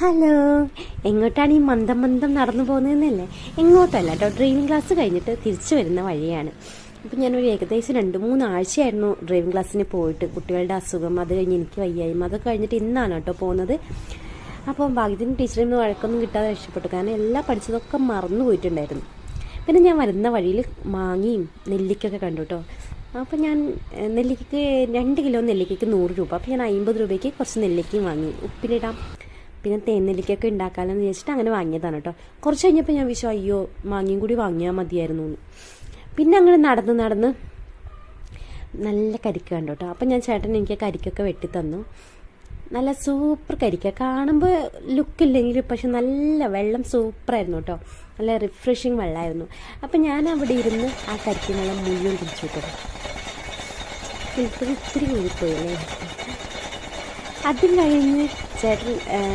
Hello എങ്ങോട്ടാണ് ഈ മന്ദം മന്ദം നടന്നു പോകുന്നതെന്നല്ലേ? എങ്ങോട്ടല്ല കേട്ടോ? ഡ്രൈവിംഗ് ക്ലാസ് കഴിഞ്ഞിട്ട് തിരിച്ചു വരുന്ന വഴിയാണ്. അപ്പം ഞാനൊരു ഏകദേശം രണ്ട് മൂന്ന് ആഴ്ചയായിരുന്നു ഡ്രൈവിംഗ് ക്ലാസ്സിന് പോയിട്ട് കുട്ടികളുടെ അസുഖം അത് കഴിഞ്ഞ് എനിക്ക് വയ്യായ്മ അതൊക്കെ കഴിഞ്ഞിട്ട് ഇന്നാണ് കേട്ടോ പോകുന്നത്. അപ്പോൾ ഭാഗ്യത്തിന് ടീച്ചറിൽ നിന്ന് വഴക്കൊന്നും കിട്ടാതെ രക്ഷപ്പെട്ടു. കാരണം എല്ലാം പഠിച്ചതൊക്കെ മറന്നു പോയിട്ടുണ്ടായിരുന്നു. പിന്നെ ഞാൻ വരുന്ന വഴിയിൽ മാങ്ങയും നെല്ലിക്കൊക്കെ കണ്ടു കേട്ടോ. അപ്പോൾ ഞാൻ നെല്ലിക്കയ്ക്ക് രണ്ട് കിലോ നെല്ലിക്കയ്ക്ക് നൂറ് രൂപ. അപ്പോൾ ഞാൻ അമ്പത് രൂപയ്ക്ക് കുറച്ച് നെല്ലിക്കയും വാങ്ങി. ഉപ്പിലിടാം പിന്നെ തേനെല്ലിക്കൊക്കെ ഉണ്ടാക്കാമെന്ന് വിചാരിച്ചിട്ട് അങ്ങനെ വാങ്ങിയതാണ് കേട്ടോ. കുറച്ച് കഴിഞ്ഞപ്പോൾ ഞാൻ വിശ്വ അയ്യോ മാങ്ങിയും കൂടി വാങ്ങിയാൽ മതിയായിരുന്നു. പിന്നെ അങ്ങനെ നടന്ന് നടന്ന് നല്ല കരിക്ക് കണ്ടു കേട്ടോ. അപ്പം ഞാൻ ചേട്ടൻ എനിക്ക് കരിക്കൊക്കെ വെട്ടി തന്നു. നല്ല സൂപ്പർ കരിക്ക. കാണുമ്പോൾ ലുക്കില്ലെങ്കിൽ പക്ഷെ നല്ല വെള്ളം സൂപ്പറായിരുന്നു കേട്ടോ. നല്ല റിഫ്രഷിങ് വെള്ളമായിരുന്നു അപ്പം ഞാൻ അവിടെ ഇരുന്ന് ആ കരിക്ക് നല്ല മുഴുവൻ കുടിച്ചു കേട്ടോ. ഫിൽറ്റർ ഇത്തിരി കൂടിപ്പോയല്ലേ അതും കഴിഞ്ഞ് ചേട്ടൻ